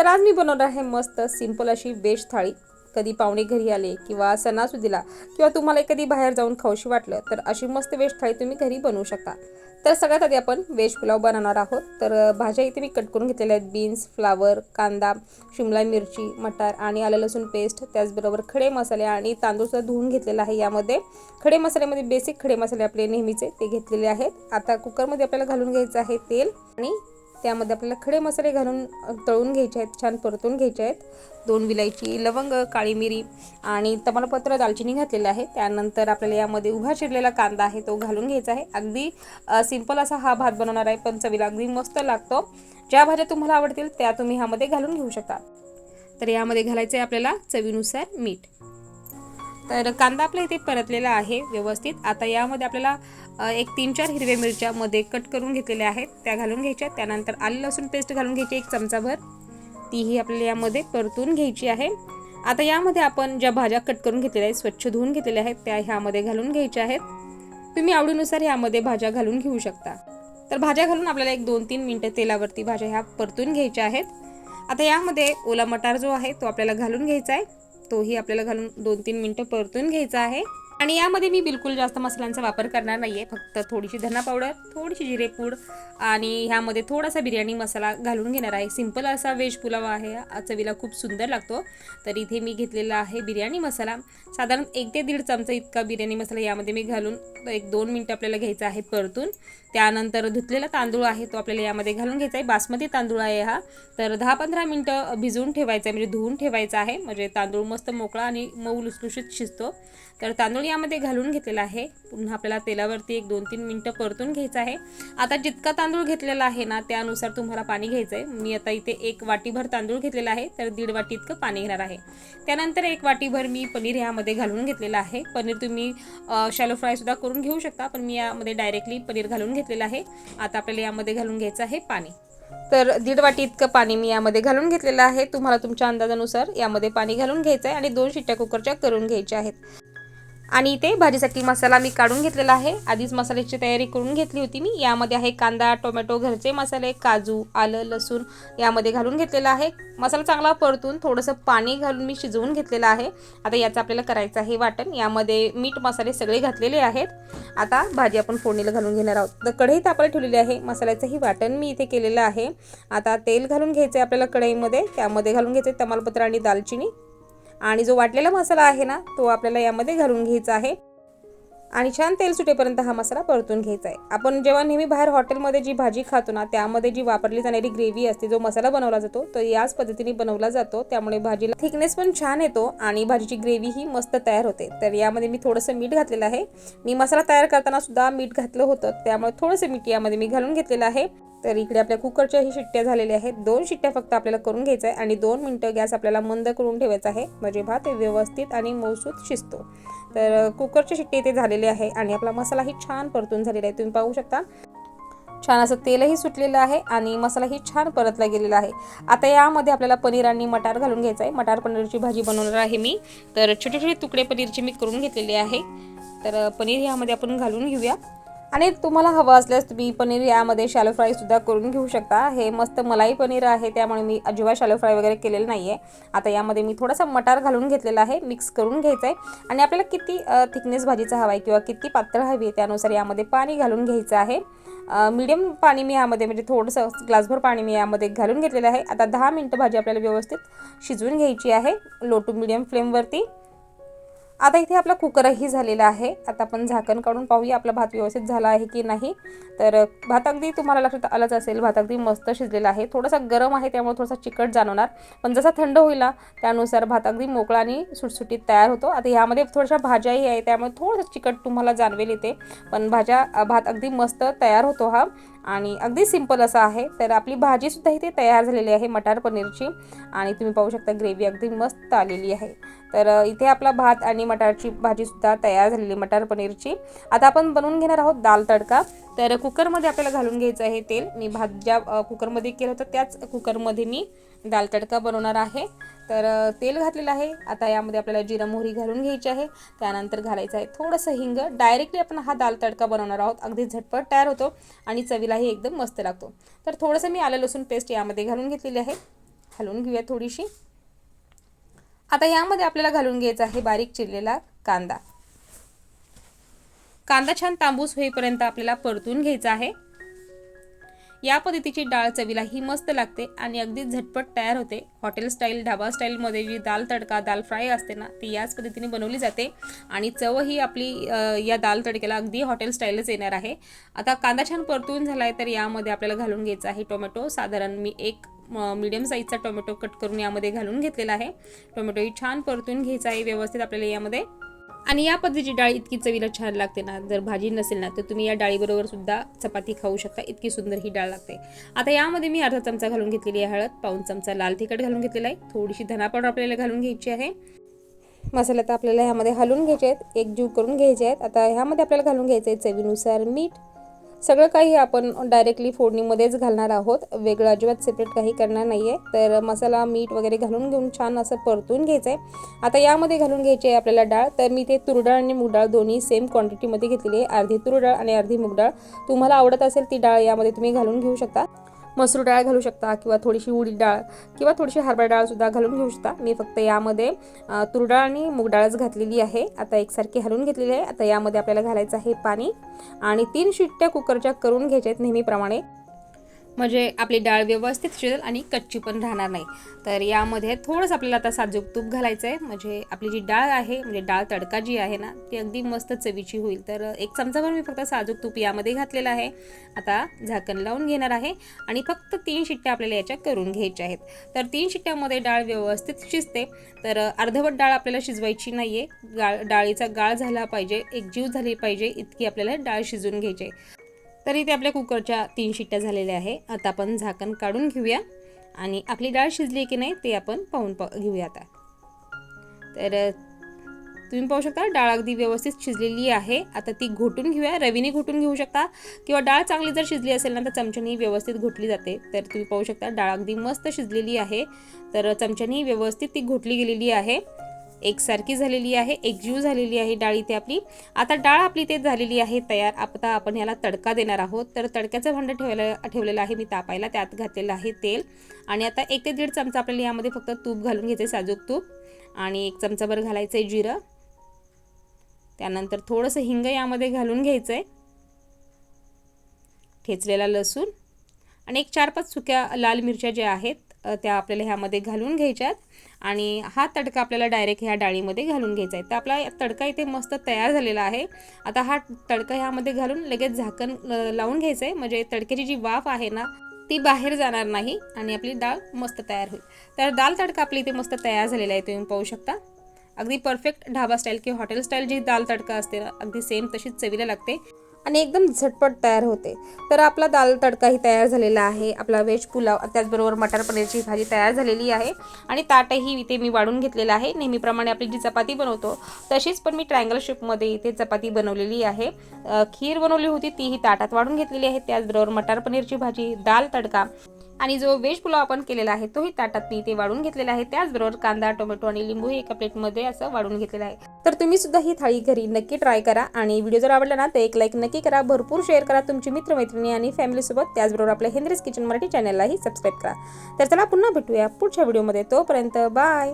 तर आज मी बनवणार आहे मस्त सिंपल अशी वेज थाळी. कधी पाहुणे घरी आले किंवा सणासुदीला किंवा तुम्हाला कधी बाहेर जाऊन खाऊशी वाटलं तर अशी मस्त वेज थाळी तुम्ही घरी बनवू शकता. तर सगळ्यात आधी आपण व्हेज पुलाव बनवणार आहोत. तर भाज्या इथे मी कट करून घेतलेल्या आहेत. बीन्स फ्लावर कांदा शिमला मिरची मटार आणि आलं लसूण पेस्ट त्याचबरोबर खडे मसाले आणि तांदूळसुद्धा धुवून घेतलेला आहे यामध्ये. खडे मसाल्यामध्ये बेसिक खडे मसाले आपले नेहमीचे ते घेतलेले आहेत. आता कुकरमध्ये आपल्याला घालून घ्यायचं आहे तेल आणि त्यामध्ये आपल्याला खडे मसाले घालून तळून घ्यायचे आहेत छान परतून घ्यायचे आहेत. दोन विलायची लवंग काळी मिरी आणि तमालपत्र दालचिनी घातलेलं आहे. त्यानंतर आपल्याला यामध्ये उभा चिरलेला कांदा आहे तो घालून घ्यायचा आहे. अगदी सिंपल असा हा भात बनवणार आहे पण चवीला अगदी मस्त लागतो. ज्या भाज्या तुम्हाला आवडतील त्या तुम्ही ह्यामध्ये घालून घेऊ शकता. तर यामध्ये घालायचं आहे आपल्याला चवीनुसार मीठ. तर कांदा आपल्या इथे परतलेला आहे व्यवस्थित. आता यामध्ये आपल्याला एक तीन चार हिरव्या मिरच्या मध्ये कट करून घेतलेल्या आहेत. त्या घालून घ्यायच्या. त्यानंतर आलं लसूण पेस्ट घालून घ्यायची एक चमचाभर. तीही आपल्याला यामध्ये परतून घ्यायची आहे. आता यामध्ये आपण ज्या भाज्या कट करून घेतलेल्या आहेत स्वच्छ धुवून घेतलेल्या आहेत त्या ह्यामध्ये घालून घ्यायच्या आहेत. तुम्ही आवडीनुसार यामध्ये भाज्या घालून घेऊ शकता. तर भाज्या घालून आपल्याला एक दोन तीन मिनटं तेलावरती भाज्या ह्या परतून घ्यायच्या आहेत. आता यामध्ये ओला मटार जो आहे तो आपल्याला घालून घ्यायचा आहे. तोही आपल्याला घालून दोन तीन मिनटं परतून घ्यायचा आहे. आणि यामध्ये मी बिलकुल जास्त मसाल्यांचा वापर करणार नाही आहे फक्त थोडीशी धना पावडर थोडीशी जिरेपूड आणि ह्यामध्ये थोडासा बिर्याणी मसाला घालून घेणार आहे. सिंपल असा व्हेज पुलाव आहे. चवीला खूप सुंदर लागतो. तर इथे मी घेतलेला आहे बिर्याणी मसाला. साधारण एक ते दीड चमचा इतका बिर्याणी मसाला यामध्ये मी घालून एक दोन मिनटं आपल्याला घ्यायचा आहे परतून. त्यानंतर धुतलेला तांदूळ आहे तो आपल्याला यामध्ये घालून घ्यायचा आहे. बासमती तांदूळ आहे हा. तर दहा पंधरा मिनटं भिजवून ठेवायचा आहे म्हणजे धुवून ठेवायचा आहे. म्हणजे तांदूळ मस्त मोकळा आणि मऊ लुसलुशीत शिजतो. तर तांदूळ यामध्ये घालून घेतलेला आहे. पुन्हा आपल्याला तेलावरती एक दोन तीन मिनटं परतून घ्यायचं आहे. आता जितका तांदूळ घेतलेला आहे ना त्यानुसार तुम्हाला पाणी घ्यायचं आहे मी आता इथे एक वाटीभर तांदूळ घेतलेला आहे तर दीड वाटी इतकं पाणी घेणार आहे. त्यानंतर एक वाटीभर मी पनीर ह्यामध्ये घालून घेतलेलं आहे. पनीर तुम्ही शॅलो फ्रायसुद्धा करून घेऊ शकता पण मी यामध्ये डायरेक्टली पनीर घालून घेतलेलं आहे. आता आपल्याला यामध्ये घालून घ्यायचं आहे पाणी. तर दीड वाटी इतकं पाणी मी यामध्ये घालून घेतलेलं आहे. तुम्हाला तुमच्या अंदाजानुसार यामध्ये पाणी घालून घ्यायचं आहे आणि दोन शिट्ट्या कुकरच्या करून घ्यायच्या आहेत. आणि इथे भाजीसाठी मसाला मी काढून घेतलेला आहे. आधीच मसाल्याची तयारी करून घेतली होती मी. यामध्ये आहे कांदा टोमॅटो घरचे मसाले काजू आलं लसूण यामध्ये घालून घेतलेला आहे. मसाला चांगला परतून थोडंसं पाणी घालून मी शिजवून घेतलेलं आहे. आता याचं आपल्याला करायचं आहे वाटण. यामध्ये मीठ मसाले सगळे घातलेले आहेत. आता भाजी आपण फोडणीला घालून घेणार आहोत. तर कढई तापायला ठेवलेली आहे. मसाल्याचंही वाटण मी इथे केलेलं आहे. आता तेल घालून घ्यायचं आहे आपल्याला कढईमध्ये. त्यामध्ये घालून घ्यायचं आहे तमालपत्र आणि दालचिनी. आणि जो वाटलेला मसाला आहे ना तो आपल्याला यामध्ये घालून घ्यायचा आहे. आणि छान तेल सुटेपर्यंत हा मसाला परतून घ्यायचा आहे आपण जेव्हा नेहमी बाहेर हॉटेलमध्ये जी भाजी खातो ना त्यामध्ये जी वापरली जाणारी ग्रेव्ही असते जो मसाला बनवला जातो तो याच पद्धतीने बनवला जातो. त्यामुळे भाजीला थिकनेस पण छान येतो आणि भाजीची ग्रेव्ही ही मस्त तयार होते. तर यामध्ये मी थोडंसं मीठ घातलेलं आहे. मी मसाला तयार करताना सुद्धा मीठ घातलं होतं त्यामुळे थोडंसं मीठ यामध्ये मी घालून घेतलेलं आहे. तर इकडे आपल्या कुकरच्या ही शिट्ट्या झालेल्या आहेत. दोन शिट्ट्या फक्त आपल्याला करून घ्यायचं आहे आणि दोन मिनटं गॅस आपल्याला मंद करून ठेवायचा आहे. म्हणजे भात व्यवस्थित आणि मौसूत शिजतो. तर कुकरची शिट्टी इथे झालेली आहे आणि आपला मसालाही छान परतून झालेला आहे. तुम्ही पाहू शकता. छान असं तेलही सुटलेलं आहे आणि मसालाही छान परतला गेलेला आहे. आता यामध्ये आपल्याला पनीर आणि मटार घालून घ्यायचं आहे. मटार पनीरची भाजी बनवणार आहे मी. तर छोटे छोटे तुकडे पनीरचे मी करून घेतलेले आहे. तर पनीर यामध्ये आपण घालून घेऊया. आणि तुम्हाला हवं असल्यास तुम्ही पनीर यामध्ये शॅलो फ्रायसुद्धा करून घेऊ शकता. हे मस्त मलाई पनीर आहे त्यामुळे मी अजिबात शॅलो फ्राय वगैरे केलेलं नाही आहे आता यामध्ये मी थोडासा मटार घालून घेतलेला आहे मिक्स करून घ्यायचं आहे आणि आपल्याला किती थिकनेस भाजीचा हवा आहे किंवा किती पातळ हवी आहे त्यानुसार यामध्ये पाणी घालून घ्यायचं आहे. मीडियम पाणी मी यामध्ये म्हणजे थोडंसं ग्लासभर पाणी मी यामध्ये घालून घेतलेलं आहे. आता दहा मिनटं भाजी आपल्याला व्यवस्थित शिजवून घ्यायची आहे लो टू मिडियम फ्लेमवरती आता इथे आपला कुकरही झालेला आहे. आता आपण झाकण काढून पाहूया आपला भात व्यवस्थित झाला आहे की नाही. तर भात अगदी तुम्हाला लक्षात आलंच असेल भात अगदी मस्त शिजलेला आहे. थोडासा गरम आहे त्यामुळे थोडासा चिकट जाणवणार. पण जसा थंड होईल ना त्यानुसार भात अगदी मोकळा आणि सुटसुटीत तयार होतो. आता ह्यामध्ये थोड्याशा भाज्याही आहे त्यामुळे थोडंसं चिकट तुम्हाला जाणवेल येते पण भाज्या भात अगदी मस्त तयार होतो हा. आणि अगदी सिंपल असं आहे. तर आपली भाजीसुद्धा इथे तयार झालेली आहे मटार पनीरची. आणि तुम्ही पाहू शकता ग्रेव्ही अगदी मस्त आलेली आहे. तर इथे आपला भात आणि मटारची भाजीसुद्धा तयार झालेली मटार पनीरची. आता आपण बनवून घेणार आहोत दाल तडका. तर कुकरमध्ये आपल्याला घालून घ्यायचं आहे तेल. मी भात ज्या कुकरमध्ये केलं होतं त्याच कुकरमध्ये मी दाल तडका बनवणार आहे. तर तेल घातलेलं आहे. आता यामध्ये आपल्याला जिरा मोहरी घालून घ्यायची आहे. त्यानंतर घालायचं आहे थोडंसं हिंग. डायरेक्टली आपण हा दाल तडका बनवणार आहोत. अगदी झटपट तयार होतो आणि चवीलाही एकदम मस्त लागतो. तर थोडंसं मी आलं लसूण पेस्ट यामध्ये घालून घेतलेली आहे. घालून घेऊया थोडीशी. आता यामध्ये आपल्याला घालून घ्यायचा आहे बारीक चिरलेला कांदा. कांदा छान तांबूस होईपर्यंत आपल्याला परतून घ्यायचा आहे. या पद्धतीची डाळ चवीला ही मस्त लागते आणि अगदी झटपट तयार होते. हॉटेल स्टाईल ढाबा स्टाईलमध्ये जी दाल तडका दाल फ्राय असते ना ती याच पद्धतीने बनवली जाते. आणि चव ही आपली या दाल तडक्याला अगदी हॉटेल स्टाईलच येणार आहे. आता कांदा छान परतून झाला आहे तर यामध्ये आपल्याला घालून घ्यायचा आहे टोमॅटो. साधारण मी एक मीडियम साईजचा टोमॅटो कट करून यामध्ये घालून घेतलेला आहे. टोमॅटो ही छान परतून घ्यायचा आहे व्यवस्थित आपल्याला यामध्ये. आणि या पद्धतीची डाळ इतकी चवीला छान लागते ना जर भाजी नसेल ना तर तुम्ही या डाळीबरोबर सुद्धा चपाती खाऊ शकता. इतकी सुंदर ही डाळ लागते. आता यामध्ये मी अर्धा चमचा घालून घेतलेली आहे हळद पाऊन चमचा लाल तिखट घालून घेतलेला आहे. थोडीशी धना पावडर आपल्याला घालून घ्यायची आहे. मसाला तर आपल्याला ह्यामध्ये हलवून घ्यायचे आहेत एकजीव करून घ्यायचे आहेत. आता ह्यामध्ये आपल्याला घालून घ्यायचं आहे चवीनुसार मीठ सगळं काही आपण डायरेक्टली फोडणीमध्येच घालणार आहोत. वेगळं अजिबात सेपरेट काही करणार नाही आहे तर मसाला मीठ वगैरे घालून घेऊन छान असं परतून घ्यायचं आहे आता यामध्ये घालून घ्यायची आहे आपल्याला डाळ. तर मी ते तुरडाळ आणि मूग डाळ दोन्ही सेम क्वांटिटीमध्ये घेतलेली आहे. अर्धी तुरडाळ आणि अर्धी मूग डाळ तुम्हाला आवडत असेल ती डाळ यामध्ये तुम्ही घालून घेऊ शकता. मसूर डाळ घालू शकता किंवा थोडीशी उडीद डाळ किंवा थोडीशी हरभरा डाळसुद्धा घालून घेऊ शकता. मी फक्त यामध्ये अ, तूर डाळ आणि मूग डाळच घातलेली आहे. आता एकसारखी हलवून घेतलेली आहे. आता यामध्ये आपल्याला घालायचं आहे पाणी आणि तीन शिट्ट्या कुकरच्या करून घ्यायच्या आहेत नेहमीप्रमाणे. म्हणजे आपली डाळ व्यवस्थित शिजेल आणि कच्ची पण राहणार नाही. तर यामध्ये थोडंसं आपल्याला आता साजूक तूप घालायचं आहे म्हणजे आपली जी डाळ आहे म्हणजे डाळ तडका जी आहे ना ती अगदी मस्त चवीची होईल. तर एक चमचाभर मी फक्त साजूक तूप यामध्ये घातलेलं आहे. आता झाकण लावून घेणार आहे आणि फक्त तीन शिट्ट्या आपल्याला याच्या करून घ्यायच्या आहेत. तर तीन शिट्ट्यामध्ये डाळ व्यवस्थित शिजते. तर अर्धवट डाळ आपल्याला शिजवायची नाही आहे गाळ डाळीचा गाळ झाला पाहिजे एकजीव झाली पाहिजे इतकी आपल्याला डाळ शिजून घ्यायची आहे. तर इथे आपल्या कुकरच्या तीन शिट्ट्या झालेल्या आहे. आता आपण झाकण काढून घेऊया. आणि आपली डाळ शिजली की नाही ते आपण पाहून पा घेऊया आता. तर तुम्ही पाहू शकता डाळ अगदी व्यवस्थित शिजलेली आहे. आता ती घोटून घेऊया. रवीने घोटून घेऊ शकता. किंवा डाळ चांगली जर शिजली असेल ना तर चमच्यानी व्यवस्थित घोटली जाते. तर तुम्ही पाहू शकता डाळ अगदी मस्त शिजलेली आहे. तर चमच्यानी व्यवस्थित ती घोटली गेलेली आहे. एकसारखी झालेली आहे एकजीव झालेली आहे डाळ इथे आपली. आता डाळ आपली ते झालेली आहे तयार. आता आपण याला तडका देणार आहोत. तर तडक्याचं भांडं ठेवलं ठेवलेलं आहे मी तापायला. त्यात घातलेलं आहे तेल. आणि आता एक ते दीड चमचा आपल्याला यामध्ये फक्त तूप घालून घ्यायचं आहे साजूक तूप. आणि एक चमचाभर घालायचं आहे जिरं. त्यानंतर थोडंसं हिंग यामध्ये घालून घ्यायचं आहे ठेचलेला लसूण. आणि एक चार पाच सुक्या लाल मिरच्या ज्या आहेत त्या आपल्याला ह्यामध्ये घालून घ्यायच्यात. आणि हा तडका आपल्याला डायरेक्ट ह्या डाळीमध्ये घालून घ्यायचा आहे. तर आपला तडका इथे मस्त तयार झालेला आहे. आता हा तडका ह्यामध्ये घालून लगेच झाकण लावून घ्यायचं आहे. म्हणजे तडक्याची जी वाफ आहे ना ती बाहेर जाणार नाही आणि आपली डाळ मस्त तयार होईल. तर दाल तडका आपली इथे मस्त तयार झालेला आहे. तुम्ही पाहू शकता. अगदी परफेक्ट ढाबा स्टाईल किंवा हॉटेल स्टाईल जी दाल तडका असते ना अगदी सेम तशीच चवीला लागते. आणि एकदम झटपट तयार होते. तर आपला दाल तडकाही तयार झालेला आहे. आपला व्हेज पुलाव त्याचबरोबर मटार पनीरची भाजी तयार झालेली आहे. आणि ताटही इथे मी वाढून घेतलेलं आहे. नेहमीप्रमाणे आपली जी चपाती बनवतो तशीच पण मी ट्रायंगल शेपमध्ये इथे चपाती बनवलेली आहे. खीर बनवली होती तीही ताटात वाढून घेतलेली आहे. त्याचबरोबर मटार पनीरची भाजी दाल तडका आणि जो व्हेज पुलाव आपण केलेला आहे तोही ताटात मी इथे वाढून घेतलेला आहे. त्याचबरोबर कांदा टोमॅटो आणि लिंबू हे एका प्लेटमध्ये असं वाढून घेतलेलं आहे. तर तुम्ही सुद्धा ही थाळी घरी नक्की ट्राय करा आणि व्हिडिओ जर आवडला ना तर एक लाईक नक्की करा. भरपूर शेअर करा तुमची मित्रमैत्रिणी आणि फॅमिलीसोबत त्याचबरोबर आपल्या हेंद्रेस किचन मराठी चॅनललाही सबस्क्राईब करा. तर चला पुन्हा भेटूया पुढच्या व्हिडिओमध्ये तोपर्यंत बाय